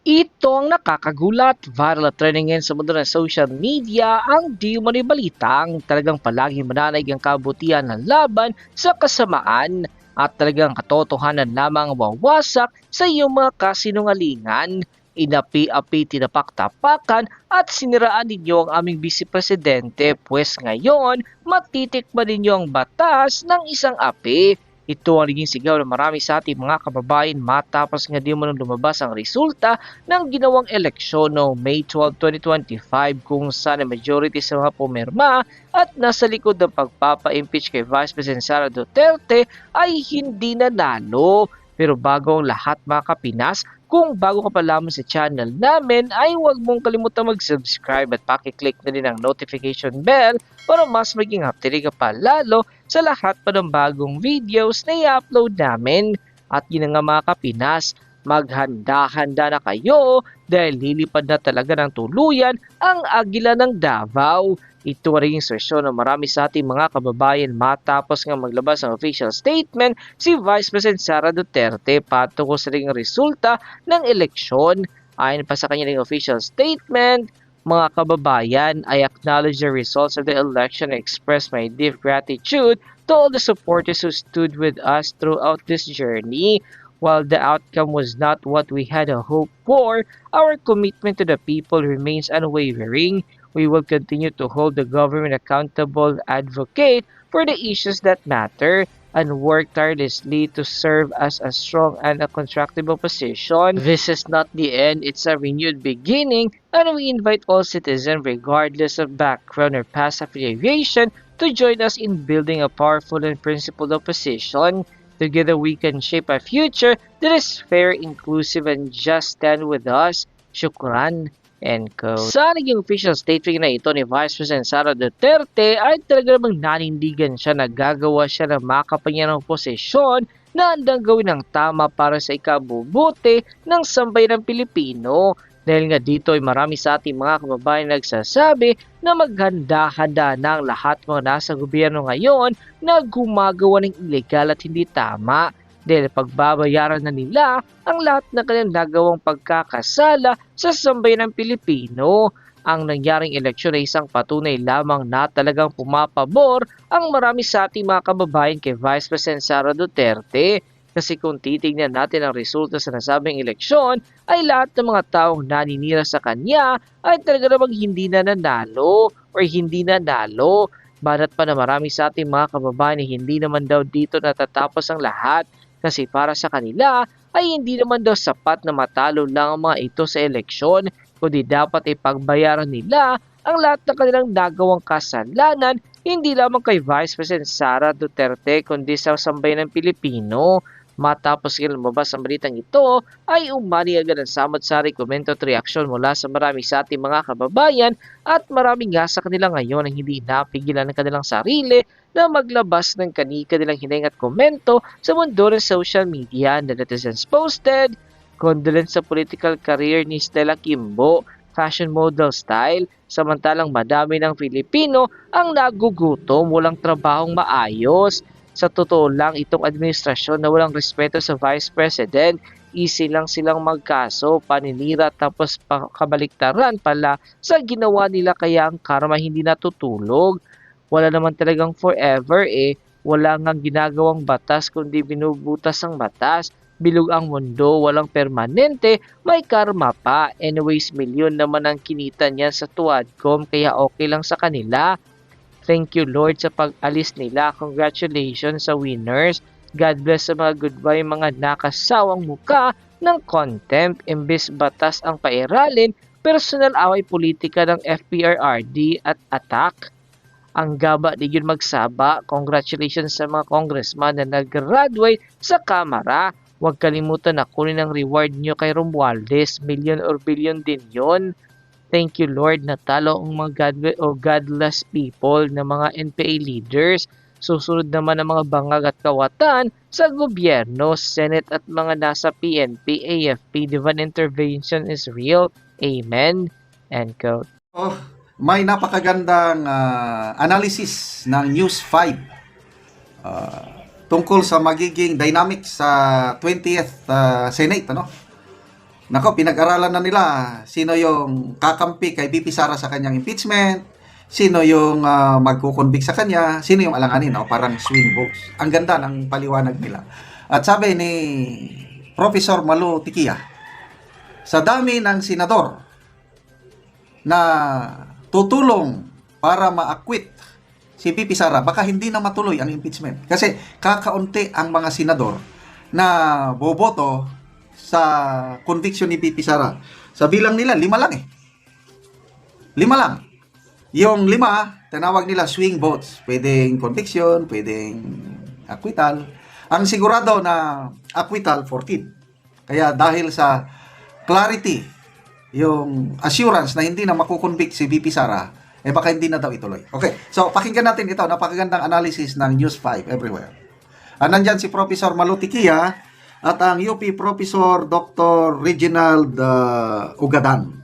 Ito ang nakakagulat, viral at trending sa mundo ng social media ang di umano'y balitang talagang palaging mananaig ang kabutihan ng laban sa kasamaan at talagang katotohanan lamang ang wawasak sa iyong mga kasinungalingan. Inapi-api, tinapak-tapakan at siniraan ninyo ang aming Vice Presidente pues ngayon matitikman ninyo ang batas ng isang api. Ito ang naging sigaw ng marami sa ating mga kababayan matapos nga di mo lumabas ang resulta ng ginawang eleksyon noong May 12, 2025 kung saan ang majority sa mga pumirma at nasa likod ng pagpapa-impeach kay Vice President Sara Duterte ay hindi nanalo. Pero bago ang lahat mga kapinas, kung bago ka pa lamang sa channel namin ay huwag mong kalimutan mag-subscribe at pakiclick na din ang notification bell para mas maging updated ka pa lalo sa lahat pa ng bagong videos na i-upload namin. At yun nga mga kapinas, maghanda-handa na kayo dahil lilipad na talaga ng tuluyan ang agila ng Davao. Ito rin yung sersyon ng marami sa ating mga kababayan matapos nga maglabas ng official statement si Vice President Sara Duterte patungkol sa ring resulta ng eleksyon. Ayon pa sa kanyang official statement, mga kababayan, I acknowledge the results of the election and express my deep gratitude to all the supporters who stood with us throughout this journey. While the outcome was not what we had hoped for, our commitment to the people remains unwavering. We will continue to hold the government accountable, advocate for the issues that matter, and work tirelessly to serve as a strong and a constructive opposition. This is not the end, it's a renewed beginning, and we invite all citizens, regardless of background or past affiliation, to join us in building a powerful and principled opposition. Together we can shape a future that is fair, inclusive, and just stand with us. Shukran. End quote. Sa naging official statement na ito ni Vice President Sara Duterte ay talaga namang nanindigan siya na gagawa siya ng makapanyang posisyon na handang gawin ng tama para sa ikabubuti ng sambay ng Pilipino. Dahil nga dito ay marami sa ating mga kababayan nagsasabi na maghanda-handa na lahat mga nasa gobyerno ngayon na gumagawa ng ilegal at hindi tama dahil pagbabayaran na nila ang lahat ng kanilang nagawang pagkakasala sa sambayan ng Pilipino. Ang nangyaring eleksyon ay isang patunay lamang na talagang pumapabor ang marami sa ating mga kababayan kay Vice President Sara Duterte. Kasi kung titignan natin ang resulta sa nasabing eleksyon, ay lahat ng mga taong naninira sa kanya ay talaga namang hindi na nanalo or hindi nanalo. Banat pa na marami sa ating mga kababayan ay hindi naman daw dito natatapos ang lahat kasi para sa kanila ay hindi naman daw sapat na matalo lang ang mga ito sa eleksyon kundi dapat ay pagbayaran nila ang lahat ng kanilang nagawang kasalanan hindi lamang kay Vice President Sara Duterte kundi sa sambayan ng Pilipino. Matapos lumabas ang balitang ito, ay umani agad ang samot-sari komento at reaksyon mula sa marami sa ating mga kababayan at marami nga sa kanila ngayon ang hindi napigilan ng kanilang sarili na maglabas ng kani-kanilang hininga at komento sa mundo ng social media. Na netizens posted, condolence sa political career ni Stella Kimbo, fashion model style, samantalang madami ng Filipino ang nagugutom, walang trabahong maayos. Sa totoo lang, itong administrasyon na walang respeto sa Vice President, easy lang silang magkaso, paninira tapos kabaliktaran pala sa ginawa nila kaya ang karma hindi natutulog. Wala naman talagang forever eh, wala nga ginagawang batas kundi binubutas ang batas. Bilog ang mundo, walang permanente, may karma pa. Anyways, milyon naman ang kinita niya sa Tuadcom kaya okay lang sa kanila. Thank you Lord sa pag-alis nila. Congratulations sa winners. God bless sa mga goodbye mga nakasawang muka ng contempt imbes batas ang pairalin, personal away politika ng FPRRD at attack. Ang gaba di yun magsaba. Congratulations sa mga congressman na nag-graduate sa Kamara. Huwag kalimutan na kunin ang reward nyo kay Romualdez. Million or billion din yon. Thank you Lord natalo ang mga God o godless people na mga NPA leaders. Susunod naman ang mga bangag at kawatan sa gobyerno, Senate at mga nasa PNP, AFP. Divine intervention is real. Amen. End quote. Oh, may napakagandang ah, analysis ng News 5 ah, tungkol sa magiging dynamics sa 20th ah, Senate ano. Nako, pinag-aralan na nila sino yung kakampi kay BP Sara sa kanyang impeachment, sino yung ah, magkukonvict sa kanya, sino yung alanganin, o parang swing votes. Ang ganda ng paliwanag nila. At sabi ni Professor Malu Tikia, sa dami ng senador na tutulong para ma-acquit si Pipi Sara, baka hindi na matuloy ang impeachment. Kasi kakaunti ang mga senador na boboto sa conviction ni Pipi Sara. Sa bilang nila, lima lang eh. Lima lang. Yung lima, tinawag nila swing votes. Pwedeng conviction, pwedeng acquittal. Ang sigurado na acquittal, 14. Kaya dahil sa clarity, yung assurance na hindi na makukonvict si VP Sara, eh baka hindi na daw ituloy. Okay, so pakinggan natin ito, napakagandang analysis ng News 5 everywhere. Ah, nandyan si Professor Malutikia at ang UP Professor Dr. Reginald uh, Ugadan.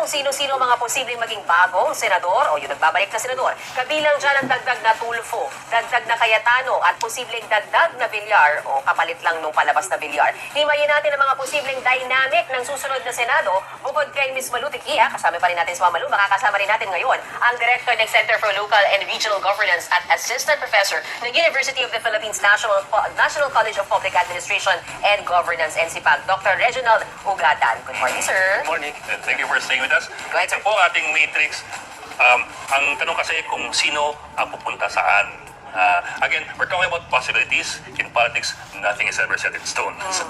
Kung sino-sino mga posibleng maging bagong senador o yung nagbabalik na senador. Kabilang dyan ang dagdag na Tulfo, dagdag na Cayetano at posibleng dagdag na Villar o kapalit lang nung palabas na Villar. Himayin natin ang mga posibleng dynamic ng susunod na Senado. Bukod kay Ms. Malu Tikia, kasama pa rin natin si Mama Malu, makakasama rin natin ngayon ang Director ng Center for Local and Regional Governance at Assistant Professor ng University of the Philippines National, National College of Public Administration and Governance, NCPAG, Dr. Reginald Ugatan. Good morning, sir. Morning, and thank you for staying with Go ahead, sir. Ito po ating matrix. Um, ang tanong kasi kung sino ang pupunta saan. Uh, again, we're talking about possibilities. In politics, nothing is ever set in stone. So,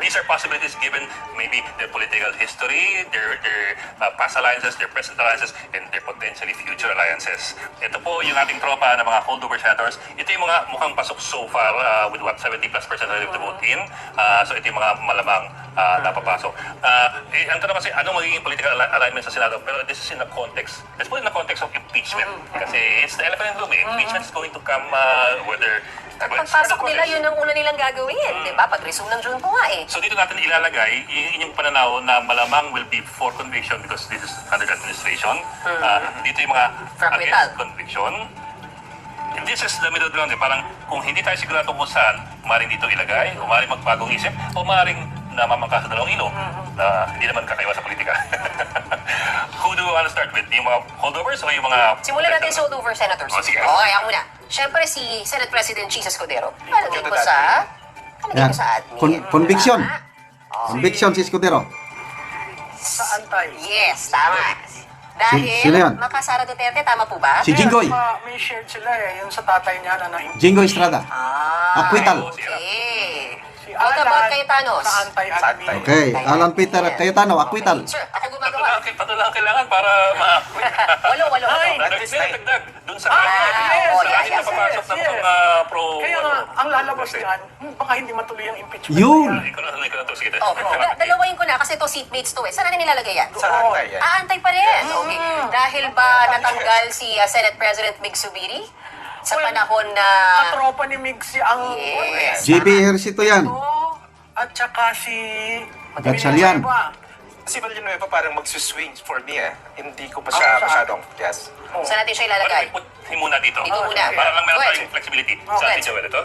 these are possibilities given maybe their political history, their, their uh, past alliances, their present alliances, and their potentially future alliances. Ito po yung ating tropa ng mga holdover senators. Ito yung mga mukhang pasok so far uh, with what, 70 plus percent of the vote in. Uh, so ito yung mga malamang uh, napapasok. Uh, eh, ang tanong kasi, ano magiging political ali- alignment sa Senado? Pero this is in the context, let's put it in the context of impeachment. Kasi it's the elephant in the room. Eh. Impeachment is going to come uh, whether... At pagpasok nila, yun ang una nilang gagawin. Di ba? Pag-resume ng June po nga eh. So dito natin ilalagay yung pananaw na malamang will be for conviction because this is under administration. Uh, dito yung mga acquittal. against conviction. And this is the middle ground. Eh. Parang kung hindi tayo sigurado kung saan, maring dito ilagay, o maring magbagong isip, o maring namamangka sa dalawang ilog na hindi naman kakaiwa sa politika. Who do we want to start with? Yung mga holdovers o yung mga... Simulan natin sa holdover senators. Oh, sige. Okay, ako muna. Siyempre si Senate President Chis Escudero. Palagay ko sa... Palagay ko sa admin. Con- conviction. Tama? Conviction si Escudero. Sa antay. Yes, tama. Dahil, sino yun? Makasara Duterte, tama po ba? Si Jinggoy. Ma- may shared sila eh, yung sa tatay niya na na Jingo Estrada. Ah, Acquittal. Okay. Si What about Alan Cayetanos? Sa antay-admin. Okay, Alan Peter at Cayetano, acquittal. Sir, ako Tatlo gumagawa. lang, tatlo lang kailangan para ma... Walo, walo, walo. Dagdag, dagdag. Doon sa Ah, kahit oh, yeah, yeah, na papasok ng mga pro... Kaya nga, ang lalabas niyan, hmm, baka hindi matuloy ang impeachment. Yun. na yan. Ikaw na, ikaw na to. Sige. Oh, da- dalawain ko na kasi to seatmates to eh. Saan natin nilalagay yan? Sa antay yan. Aantay pa rin. Okay. Dahil ba natanggal si uh, Senate President Mig Subiri sa Well, panahon na Katropa ni Migsi ang... Yes. JBRC to yan. Oo. At saka si... Villanueva. Si Villanueva parang magsuswing for me eh. Hindi ko pa Ah, siya sa masyadong, yes. Oh. saan natin siya ilalagay? put him muna dito? Dito muna. Para lang meron tayong flexibility sa ahead, Joel ito.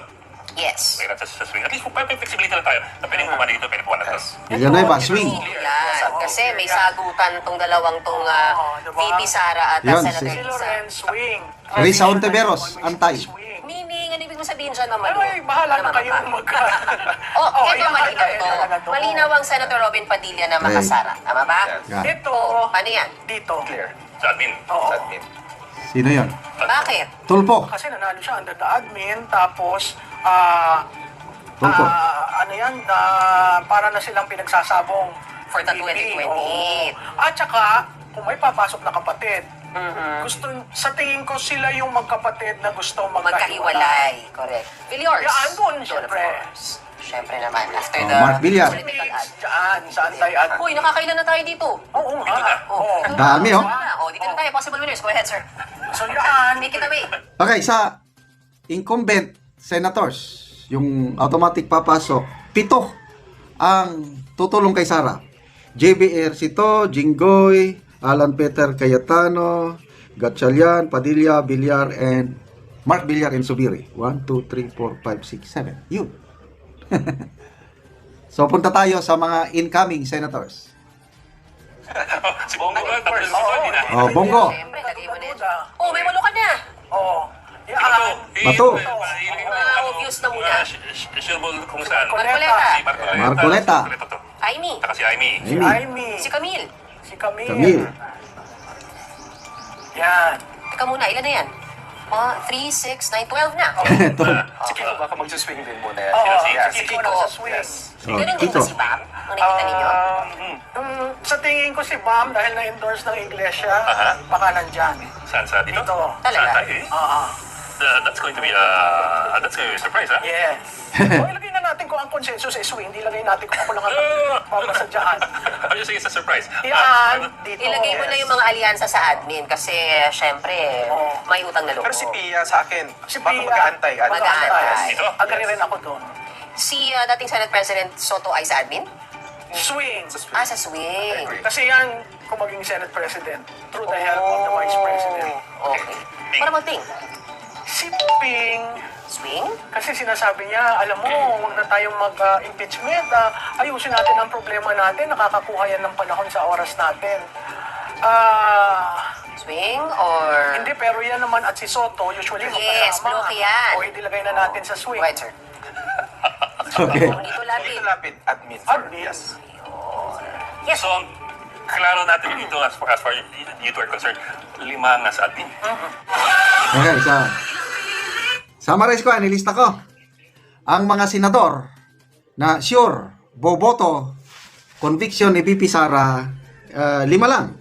Yes. Lagyan natin sa swing. At least may may flexibility na tayo na pwedeng pumana dito, pwedeng pumana dito. Villanueva, swing. Yan. Kasi may sagutan tong dalawang tong uh, Oo, diba? VP Sara at Yan, Senator Si Lisa. Lorenz Swing. Risa Ontiveros, antay. Meaning, ano ibig mo sabihin dyan, Mama Lu? Ay, bahala na kayo mag... Oh, Oh, ito yan, malinaw eh, to. Malinaw ang Senator Robin Padilla na makasara. Tama ba? Yes. Yan. Ito, Oo. Paano yan? dito. Clear. Sa admin. Oo. Sa admin. Sino yon? Bakit? Tulpo. Kasi nanalo siya under the admin, tapos, ah, Tulpo. ah, ano yan, ah, para na silang pinagsasabong For the VP, 2028. oo. At saka, kung may papasok na kapatid, Mhm. gusto, sa tingin ko sila yung magkapatid na gusto magkahiwalay. Magkahiwalay. Correct. Villors. Yan, doon, of syempre. course. Syempre naman. After Oh, the Mark Villar. political ad. Diyan, sa antay-admin. Uy, nakakailan na tayo dito. Oo nga. Oo. Dami, oh. Oh, dito na tayo. Possible winners. Go ahead, sir. So yan, Take it away. Okay, sa incumbent senators, yung automatic papasok, pito ang tutulong kay Sara. JBR Sito, Jinggoy, Alan Peter Cayetano, Gatchalian, Padilla, Villar, and Mark Villar and Subiri. 1, 2, 3, 4, 5, 6, 7. Yun. So punta tayo sa mga incoming senators. Si Bongo mga hindi na. Oh, Bongo. Siyempre, lagay mo na yan. Duda. Oh, may walo ka na. Oo. Bato. Ah, obvious na muna. Sure kung saan. Marcoleta. Si Marcoleta. Marcoleta. Aimee. Saka si. Amy. Jaime. Si Camille. Si Camille. Camille. Yan. Teka muna, ilan na yan? Mga 3, 6, 9, 12 na. Ito. Si Kiko baka magsiswing din muna yan. Oo. Si- Si si Kiko nasa swing. Yes. Oh, Ganun din Kiko. ba si Bam? Ang nakikita ninyo? Um, mm, sa tingin ko si Bam, dahil na-endorse ng iglesia, Aha. baka nandyan. Saan sa dito? Dito. Talaga? Saan tayo eh? Oo. Uh, that's going to be uh, that's going to be a surprise, ha? Yes. ilagay natin kung ang consensus is swing. Hindi ilagay natin kung ako lang ang papasadyahan. I'm just saying it's a surprise. Yan. Ah, Dito. Ilagay mo na yung mga alyansa sa admin kasi syempre Oo. may utang na loob. Pero si Pia sa akin, Si baka Pia. mag-aantay. Ano? Mag-aantay. Dito? Agree rin ako doon. Si uh, dating Senate President Soto ay sa admin? Swing. Sa swing. Ah, sa swing. Agree. Kasi yan, kung maging Senate President, through the help of the Vice President. Okay. Para magting. Si Ping, Swing? kasi sinasabi niya, alam mo, huwag na tayong mag-impeachment. ah, ayusin natin ang problema natin. Nakakakuha yan ng panahon sa oras natin. Ah... Swing or... Hindi, pero yan naman at si Soto, usually Yes, magkasama. bloke yan. O hindi lagay na natin sa swing. Right, sir. Okay. Dito Dito lapit. lapit admin. Admin. Yes. Yes. So, klaro natin dito as far as far you two are concerned, lima nga sa admin. Okay, sa summarize ko, nilista ko. Ang mga senador na sure, boboto, conviction ni BP Sara, ah, lima lang.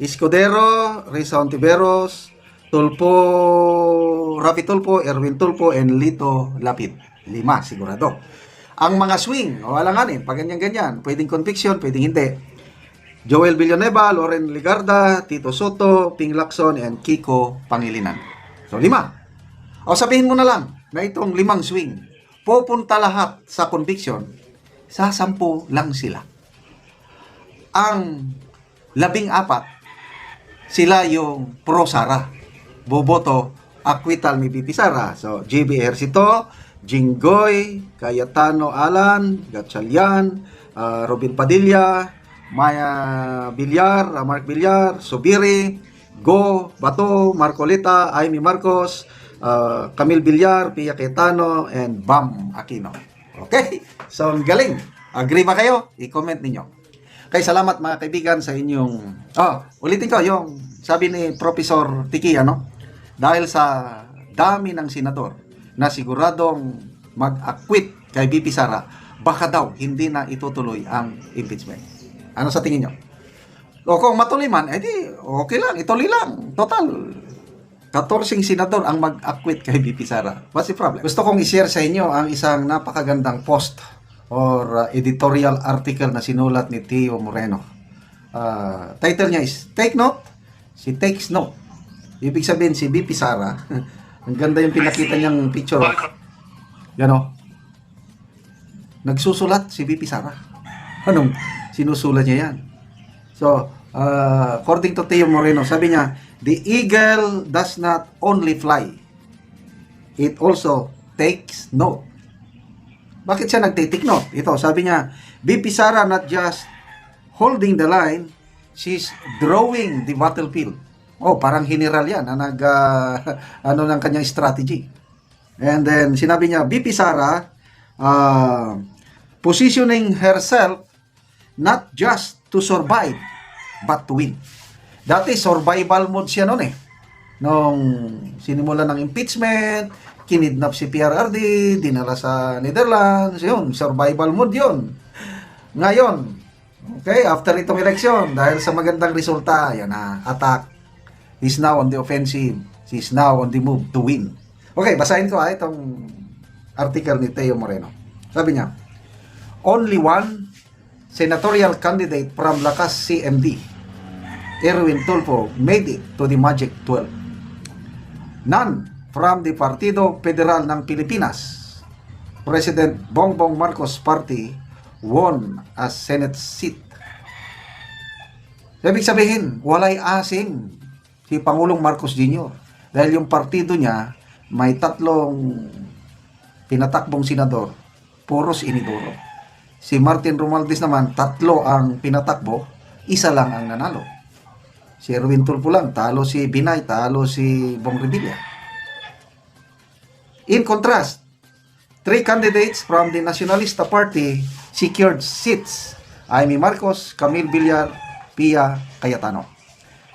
Escudero, Risa Ontiveros, Tulpo, Rafi Tulpo, Erwin Tulpo, and Lito Lapid. Lima, sigurado. Ang mga swing, o alanganin, pag ganyan-ganyan, pwedeng conviction, pwedeng hindi. Joel Villanueva, Loren Ligarda, Tito Soto, Ping Lacson, and Kiko Pangilinan. So, lima. O sabihin mo na lang na itong limang swing, pupunta lahat sa conviction, sa sampu lang sila. Ang labing apat, sila yung pro Sara. Boboto, acquittal ni BP Sara. So, JB Ejercito, Jinggoy, Cayetano Alan, Gatchalian, ah, Robin Padilla, Maya Villar, ah, Mark Villar, Subiri, Go, Bato, Marcoleta, Amy Marcos, ah, Camille Villar, Pia Cayetano, and Bam Aquino. Okay? So, ang galing. Agree ba kayo? I-comment ninyo. Kay salamat mga kaibigan sa inyong Oh, ulitin ko yung sabi ni Professor Tiki ano? Dahil sa dami ng senador na siguradong mag-acquit kay BP Sara, baka daw hindi na itutuloy ang impeachment. Ano sa tingin nyo? O kung matuloy man, edi okay lang, ituloy lang. Total, 14 senador ang mag-acquit kay BP Sara. What's the problem? Gusto kong i-share sa inyo ang isang napakagandang post or uh, editorial article na sinulat ni Tio Moreno. Uh, title niya is Take Note, She Takes Note. Ibig sabihin si BP Sara, ang ganda yung pinakita niyang picture. oh. Yan o. Nagsusulat si BP Sara. Anong sinusulat niya yan? So, uh, according to Teo Moreno, sabi niya, the eagle does not only fly, it also takes note. Bakit siya nagtitake note? Ito, sabi niya, BP Sara not just holding the line, she's drawing the battlefield. Oh, parang general yan na nag, ah, ano ng kanyang strategy. And then, sinabi niya, BP Sara, uh, positioning herself not just to survive, but to win. Dati, survival mode siya noon eh. Nung sinimula ng impeachment, kinidnap si PRRD, dinala sa Netherlands, yun, survival mode yun. Ngayon, okay, after itong election, dahil sa magandang resulta, yan na, attack, he's now on the offensive, he's now on the move to win. Okay, basahin ko ah, itong article ni Teo Moreno. Sabi niya, only one senatorial candidate from Lakas CMD, Erwin Tulfo, made it to the Magic 12. None from the Partido Federal ng Pilipinas, President Bongbong Marcos Party, won a Senate seat. Ibig sabihin, walay asim si Pangulong Marcos Jr. Dahil yung partido niya, may tatlong pinatakbong senador, puros inidoro. Si Martin Romualdez naman, tatlo ang pinatakbo, isa lang ang nanalo. Si Erwin Tulfo lang, talo si Binay, talo si Bong Revilla. In contrast, three candidates from the Nacionalista Party secured seats. Amy Marcos, Camille Villar, Pia Cayetano.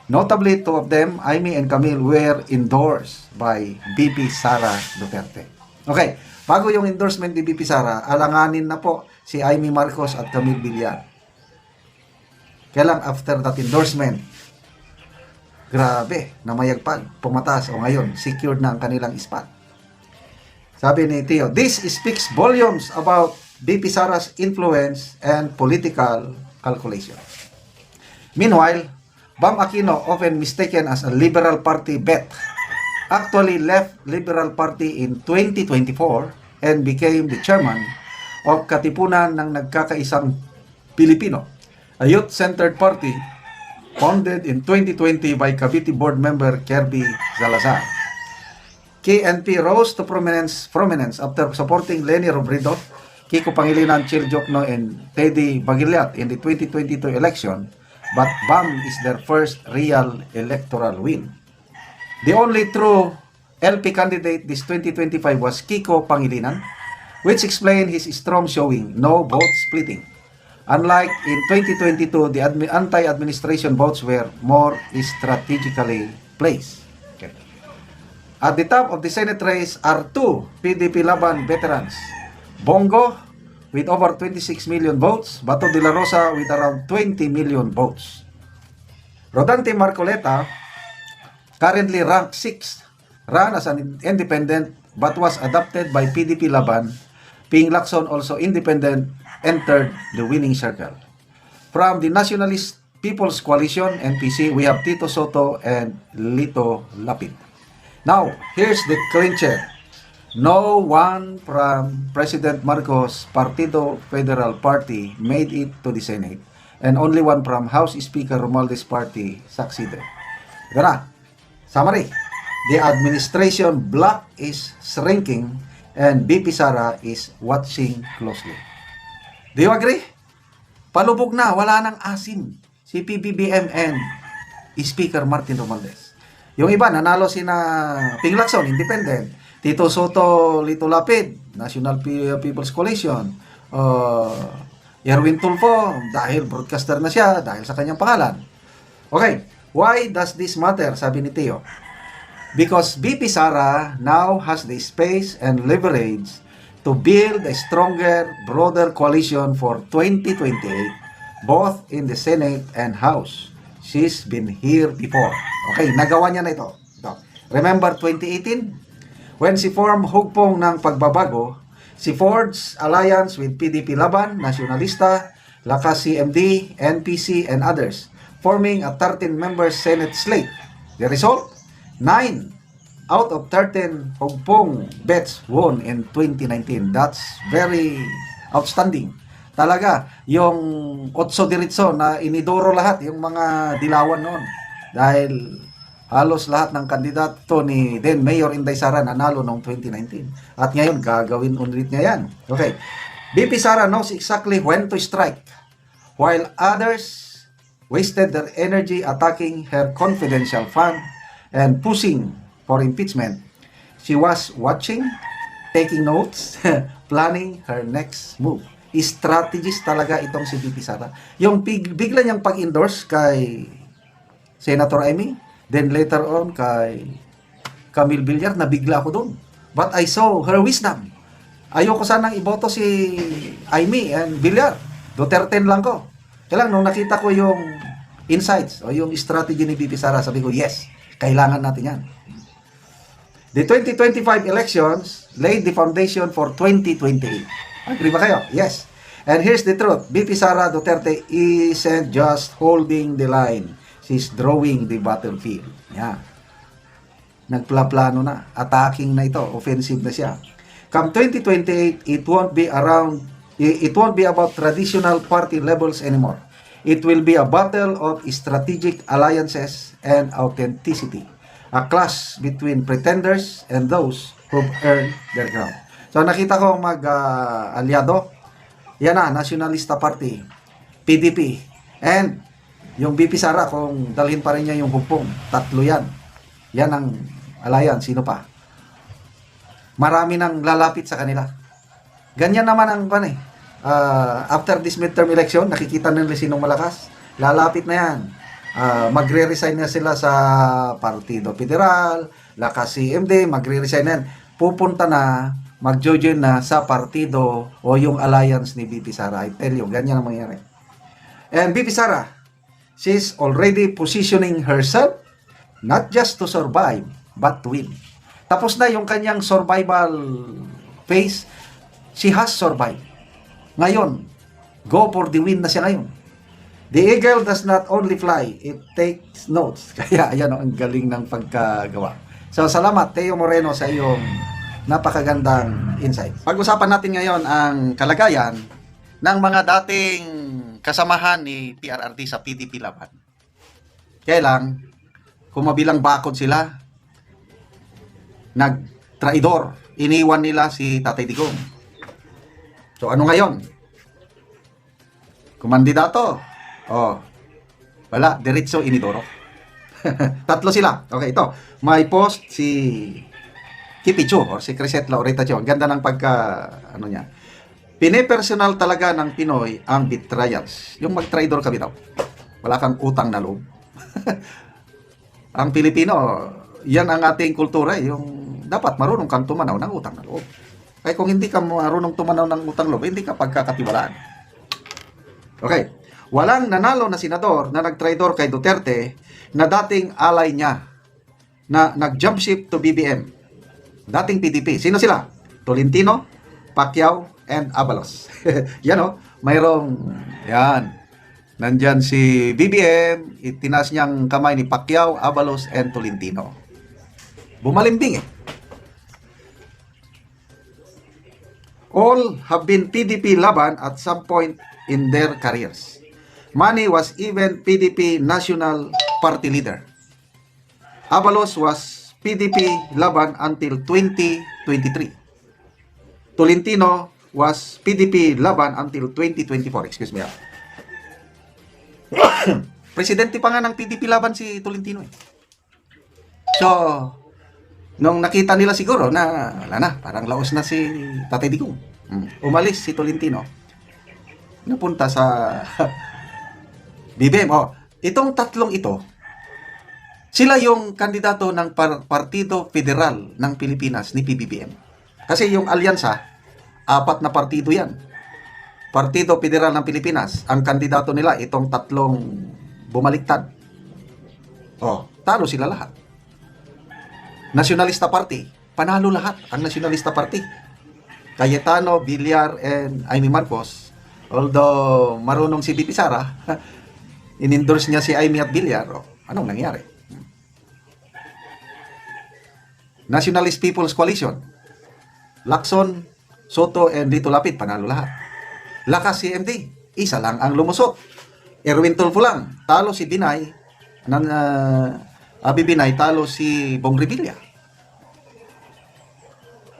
Notably, two of them, Amy and Camille, were endorsed by BP Sara Duterte. Okay, bago yung endorsement ni BP Sara, alanganin na po si Amy Marcos at Camille Villar. Kailan after that endorsement, grabe, namayagpag, pumatas o ngayon, secured na ang kanilang spot. Sabi ni Tio, this speaks volumes about BP Sara's influence and political calculation. Meanwhile, Bam Aquino, often mistaken as a Liberal Party bet, actually left Liberal Party in 2024 and became the chairman of Katipunan ng Nagkakaisang Pilipino, a youth-centered party founded in 2020 by Cavite board member Kirby Salazar. KNP rose to prominence, prominence after supporting Lenny Robredo, Kiko Pangilinan, Chil Jokno, and Teddy Bagiliat in the 2022 election, but BAM is their first real electoral win. The only true LP candidate this 2025 was Kiko Pangilinan, which explained his strong showing, no vote splitting. Unlike in 2022, the admi- anti-administration votes were more strategically placed. Okay. At the top of the Senate race are two PDP Laban veterans. Bongo with over 26 million votes, Bato de la Rosa with around 20 million votes. Rodante Marcoleta currently ranked 6th, ran as an independent but was adopted by PDP Laban. Ping Lacson, also independent, entered the winning circle. From the Nationalist People's Coalition, NPC, we have Tito Soto and Lito Lapid. Now, here's the clincher. No one from President Marcos' Partido Federal Party made it to the Senate, and only one from House Speaker Romualdez Party succeeded. Ito na. Summary. The administration block is shrinking and BP Sara is watching closely. Do you agree? Palubog na, wala nang asim si PBBM Speaker Martin Romualdez. Yung iba, nanalo si na Ping Lacson, independent. Tito Soto, Lito Lapid, National Pe- People's Coalition. Uh, Erwin Tulfo, dahil broadcaster na siya, dahil sa kanyang pangalan. Okay, why does this matter? Sabi ni Tio. Because BP Sara now has the space and leverage to build a stronger, broader coalition for 2028, both in the Senate and House. She's been here before. Okay, nagawa niya na ito. ito. Remember 2018? When si form hugpong ng pagbabago, si Ford's alliance with PDP Laban, Nacionalista, Lakas CMD, NPC, and others, forming a 13-member Senate slate. The result? 9 out of 13 hugpong bets won in 2019. That's very outstanding. Talaga, yung otso diritso na inidoro lahat, yung mga dilawan noon. Dahil halos lahat ng kandidato ni then Mayor Inday Sara nanalo noong 2019. At ngayon, gagawin ulit niya yan. Okay. BP Sara knows exactly when to strike. While others wasted their energy attacking her confidential fund and pushing for impeachment, she was watching, taking notes, planning her next move. Strategist talaga itong si BP Sara. Yung big, bigla niyang pag-endorse kay Senator Amy, then later on kay Camille Villar, nabigla ako doon. But I saw her wisdom. Ayoko sanang iboto si Amy and Villar. Duterte lang ko. Kaya lang, nung nakita ko yung insights o yung strategy ni BP Sara, sabi ko, yes, kailangan natin yan. The 2025 elections laid the foundation for 2028. Agree ba kayo? Yes. And here's the truth. BP Sara Duterte isn't just holding the line. She's drawing the battlefield. Yeah. Nagplaplano na. Attacking na ito. Offensive na siya. Come 2028, it won't be around, it won't be about traditional party levels anymore. It will be a battle of strategic alliances and authenticity. A clash between pretenders and those who've earned their ground. So nakita ko mag-aliado Yan na, Nationalista Party, PDP. And yung BP Sara, kung dalhin pa rin niya yung hupong, tatlo yan. Yan ang alliance. Sino pa? Marami nang lalapit sa kanila. Ganyan naman ang kan eh. Ah, after this midterm election, nakikita nila sinong malakas. Lalapit na yan. Ah, magre-resign na sila sa Partido Federal, lakas CMD, magre-resign na. Pupunta na, magjo-join na sa partido o yung alliance ni BP Sara. I tell you, ganyan ang mangyayari. And BP Sara, she's already positioning herself not just to survive, but to win. Tapos na yung kanyang survival phase. She has survived. Ngayon, go for the win na siya ngayon. The eagle does not only fly, it takes notes. Kaya ayan o, ang galing ng pagkagawa. So salamat Teo Moreno sa iyong napakagandang insight. Pag-usapan natin ngayon ang kalagayan ng mga dating kasamahan ni PRRD sa PDP Laban. Kaya lang, kung mabilang bakod sila, nag-traidor, iniwan nila si Tatay Digong. So ano ngayon? Kumandidato. Oh. Wala, diretso inidoro. Tatlo sila. Okay, ito. May post si Kipicho or si Crisette Laureta. Ang ganda ng pagka, ano niya. Pinipersonal talaga ng Pinoy ang betrayals. Yung mag-traidor kami daw. Wala kang utang na loob. ang Pilipino, yan ang ating kultura. eh, Yung dapat marunong kang tumanaw ng utang na loob. Kaya kung hindi ka marunong tumanaw ng utang loob, hindi ka pagkakatiwalaan. Okay. Walang nanalo na senador na nag-traidor kay Duterte na dating alay niya na nag-jump ship to BBM. Dating PDP. Sino sila? Tolentino, Pacquiao, and Abalos. yan o. Mayroong, yan. Nandyan si BBM, itinas niyang kamay ni Pacquiao, Abalos, and Tolentino. Bumalimbing eh. All have been PDP laban at some point in their careers. Manny was even PDP national party leader. Abalos was PDP laban until 2023. Tolentino was PDP laban until 2024. Excuse me. ah. Presidente pa nga ng PDP laban si Tolentino eh. So, nung nakita nila siguro na wala na, parang laos na si Tatay Digong. Mm. Umalis si Tolentino. Napunta sa BBM. Oh, itong tatlong ito, sila yung kandidato ng par- Partido Federal ng Pilipinas ni PBBM. Kasi yung alyansa, apat na partido yan. Partido Federal ng Pilipinas, ang kandidato nila itong tatlong bumaliktad. Oh, talo sila lahat. Nationalista Party, panalo lahat ang Nationalista Party. Cayetano, Villar, and Amy Marcos. Although marunong si BP Sara, in-endorse niya si Amy at Villar. Anong nangyari? Nationalist People's Coalition. Lacson, Soto, and Lito Lapid, panalo lahat. Lakas si MD, isa lang ang lumusot. Erwin Tulfo lang, talo si Binay, ng uh, Abi Binay, talo si Bong Revilla.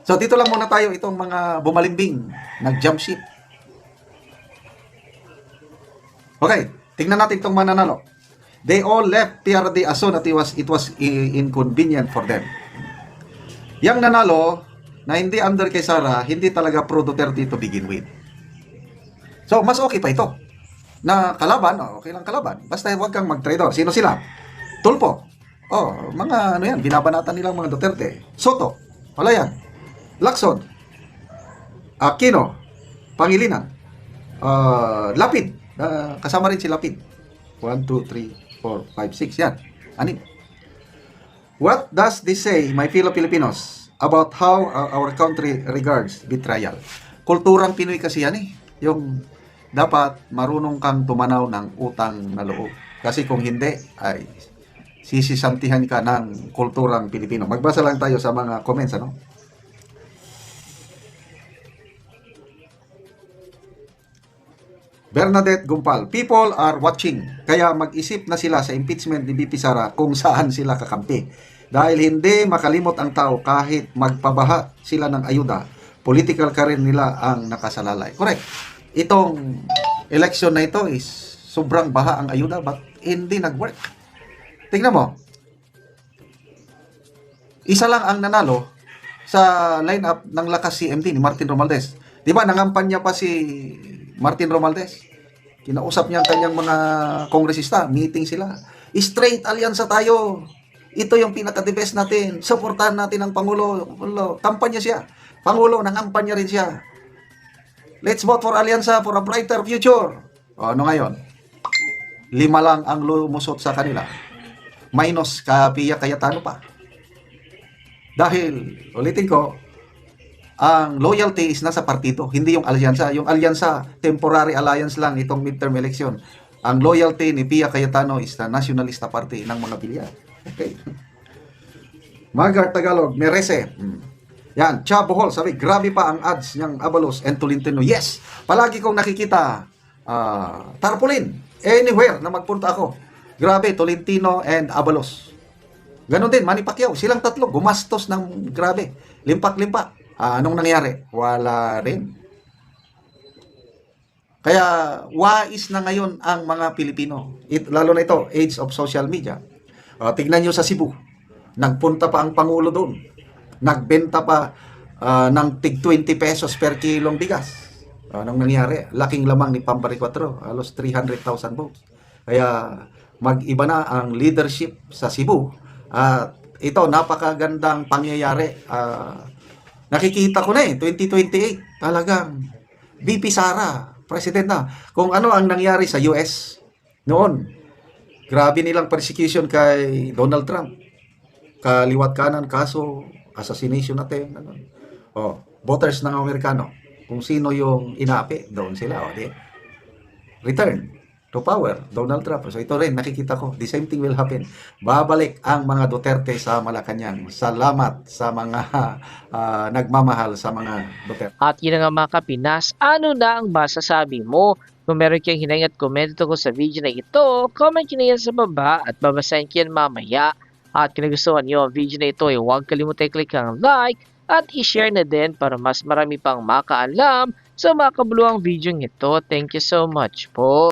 So dito lang muna tayo itong mga bumalimbing, nag-jump ship. Okay, tingnan natin itong mananalo. They all left PRD as soon as it was, it was inconvenient for them. Yang nanalo, na hindi under kay Sara, hindi talaga pro Duterte to begin with. So, mas okay pa ito. Na kalaban, oh, okay lang kalaban. Basta huwag kang mag-trader. Sino sila? Tulpo. Oh, mga ano yan, binabanatan nilang mga Duterte. Soto. Wala yan. Lacson. Aquino. Pangilinan. Ah, Lapid. Ah, kasama rin si Lapid. 1, 2, 3, 4, 5, 6. Yan. Anim. What does this say, my fellow Filipinos, about how uh, our country regards betrayal? Kulturang Pinoy kasi yan eh. Yung dapat marunong kang tumanaw ng utang na loob. Kasi kung hindi, ay sisisantihan ka ng kulturang Pilipino. Magbasa lang tayo sa mga comments, ano? Bernadette Gumpal, people are watching. Kaya mag-isip na sila sa impeachment ni BP Sara kung saan sila kakampi. Dahil hindi makalimot ang tao kahit magpabaha sila ng ayuda, political career nila ang nakasalalay. Correct. itong election na ito is sobrang baha ang ayuda but hindi nag-work. Tingnan mo. Isa lang ang nanalo sa lineup ng lakas CMD ni Martin Romualdez. 'Di ba nangampanya pa si Martin Romualdez? Kinausap niya ang kanyang mga kongresista, meeting sila. Straight alyansa tayo. Ito yung pinaka-the natin. Suportahan natin ang Pangulo. Pangulo. Kampanya siya. Pangulo, nangampanya rin siya. Let's vote for Alyansa for a brighter future. O, ano ngayon? Lima lang ang lumusot sa kanila. Minus Kapia Cayetano pa. Dahil, ulitin ko, ang loyalty is nasa partido, hindi yung alyansa. Yung alyansa, temporary alliance lang itong midterm election. Ang loyalty ni Pia Cayetano is the nationalista party ng mga bilya. Okay. Magar Tagalog, Merese. Hmm. Yan, Cha Bohol, sabi, grabe pa ang ads niyang Abalos and Tolentino. Yes, palagi kong nakikita ah, tarpaulin anywhere na magpunta ako. Grabe, Tolentino and Abalos. Ganon din, Manny Pacquiao. Silang tatlo, gumastos ng grabe. Limpak-limpak. Ah, anong nangyari? Wala rin. Kaya wais na ngayon ang mga Pilipino. It, lalo na ito, age of social media. Ah, tignan nyo sa Cebu. Nagpunta pa ang Pangulo doon. Nagbenta pa ah, ng tig 20 pesos per kilong bigas. Anong nangyari? Laking lamang ni Pambari 4. Halos 300,000 votes. Kaya mag-iba na ang leadership sa Cebu. At ito, napakagandang pangyayari. Ah, nakikita ko na eh, 2028. Talagang VP Sara, president na. Kung ano ang nangyari sa US noon, grabe nilang persecution kay Donald Trump. Kaliwat kanan, kaso, assassination natin. Ano. Oh, voters ng Amerikano. Kung sino yung inaapi, doon sila. O, di. Return to power, Donald Trump. So ito rin, nakikita ko, the same thing will happen. Babalik ang mga Duterte sa Malacanang. Salamat sa mga ah, nagmamahal sa mga Duterte. At yun nga mga kapinas, ano na ang masasabi mo? Kung meron kang hinang at komento ko sa video na ito, comment nyo na yan sa baba at babasahin ko mamaya. At kung nagustuhan nyo ang video na ito, ay huwag kalimutan i-click ang like at i-share na din para mas marami pang makaalam sa mga kabuluhang video ito. Thank you so much po.